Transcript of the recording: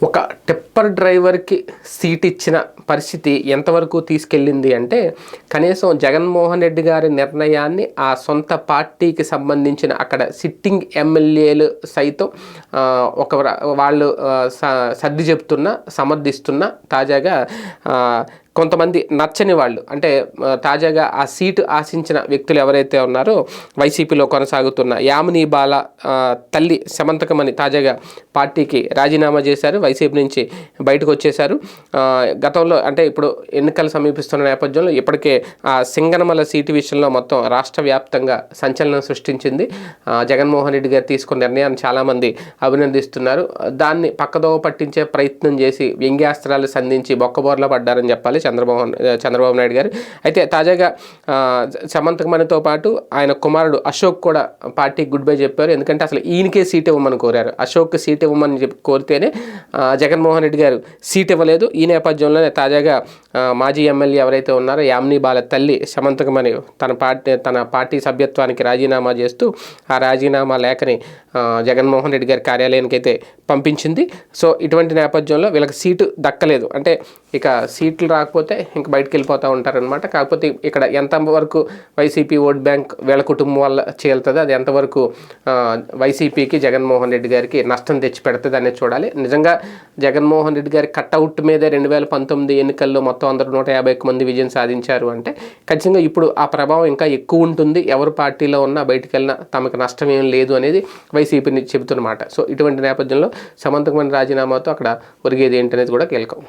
ఒక టిప్పర్ డ్రైవర్కి సీట్ ఇచ్చిన పరిస్థితి ఎంతవరకు తీసుకెళ్ళింది అంటే కనీసం జగన్మోహన్ రెడ్డి గారి నిర్ణయాన్ని ఆ సొంత పార్టీకి సంబంధించిన అక్కడ సిట్టింగ్ ఎమ్మెల్యేలు సైతం ఒక వాళ్ళు స- సర్ది చెప్తున్నా సమర్థిస్తున్నా తాజాగా కొంతమంది నచ్చని వాళ్ళు అంటే తాజాగా ఆ సీటు ఆశించిన వ్యక్తులు ఎవరైతే ఉన్నారో వైసీపీలో కొనసాగుతున్న యామిని బాల తల్లి సమంతకమని తాజాగా పార్టీకి రాజీనామా చేశారు. వైసీపీ నుంచి బయటకు వచ్చేశారు. గతంలో అంటే ఇప్పుడు ఎన్నికలు సమీపిస్తున్న నేపథ్యంలో ఇప్పటికే ఆ సింగనమల సీటు విషయంలో మొత్తం రాష్ట్ర వ్యాప్తంగా సంచలనం సృష్టించింది. జగన్మోహన్ రెడ్డి గారు తీసుకున్న నిర్ణయాన్ని చాలామంది అభినందిస్తున్నారు. దాన్ని పక్కదోవ పట్టించే ప్రయత్నం చేసి వ్యంగ్యాస్త్రాలు సంధించి బొక్కబోర్ల పడ్డారని చెప్పాలి. చంద్రమోహన్ చంద్రబాబు నాయుడు గారు. అయితే తాజాగా ఆ, సమంతకమణితో పాటు ఆయన కుమారుడు అశోక్ కూడా పార్టీకి గుడ్ బై చెప్పారు. ఎందుకంటే అసలు ఈయనకే సీట్ ఇవ్వమని కోరారు. అశోక్ సీట్ ఇవ్వమని చెప్పి కోరితేనే జగన్మోహన్ రెడ్డి గారు సీట్ ఇవ్వలేదు. ఈ నేపథ్యంలోనే తాజాగా మాజీ ఎమ్మెల్యే ఎవరైతే ఉన్నారో యామిని బాల తల్లి సమంతకమణి తన పార్టీ తన పార్టీ సభ్యత్వానికి రాజీనామా చేస్తూ ఆ రాజీనామా లేఖని జగన్మోహన్ రెడ్డి గారి కార్యాలయానికి అయితే పంపించింది. సో ఇటువంటి నేపథ్యంలో వీళ్ళకి సీటు దక్కలేదు. అంటే ఇక సీట్లు రాకపోతే ఇంక బయటకు వెళ్ళిపోతూ ఉంటారనమాట కాకపోతే ఇక్కడ ఎంతవరకు వైసీపీ ఓట్ బ్యాంక్ వీళ్ళ కుటుంబం వల్ల చేలుతుంది అది ఎంతవరకు వైసీపీకి జగన్మోహన్ రెడ్డి గారికి నష్టం తెచ్చి పెడుతుంది అనేది చూడాలి. నిజంగా జగన్మోహన్ రెడ్డి గారి కట్అవుట్ మీదే రెండు వేల పంతొమ్మిది ఎన్నికల్లో మొత్తం అందరూ నూట యాభై ఒక్క మంది విజయం సాధించారు అంటే ఖచ్చితంగా ఇప్పుడు ఆ ప్రభావం ఇంకా ఎక్కువ ఉంటుంది. ఎవరు పార్టీలో ఉన్నా బయటికి వెళ్ళినా తమకు నష్టం ఏం లేదు అనేది వైసీపీని చెబుతున్నమాట. సో ఇటువంటి నేపథ్యంలో సమంతకమైన రాజీనామాతో అక్కడ ఒరిగేది ఏంటనేది కూడా కీలకం.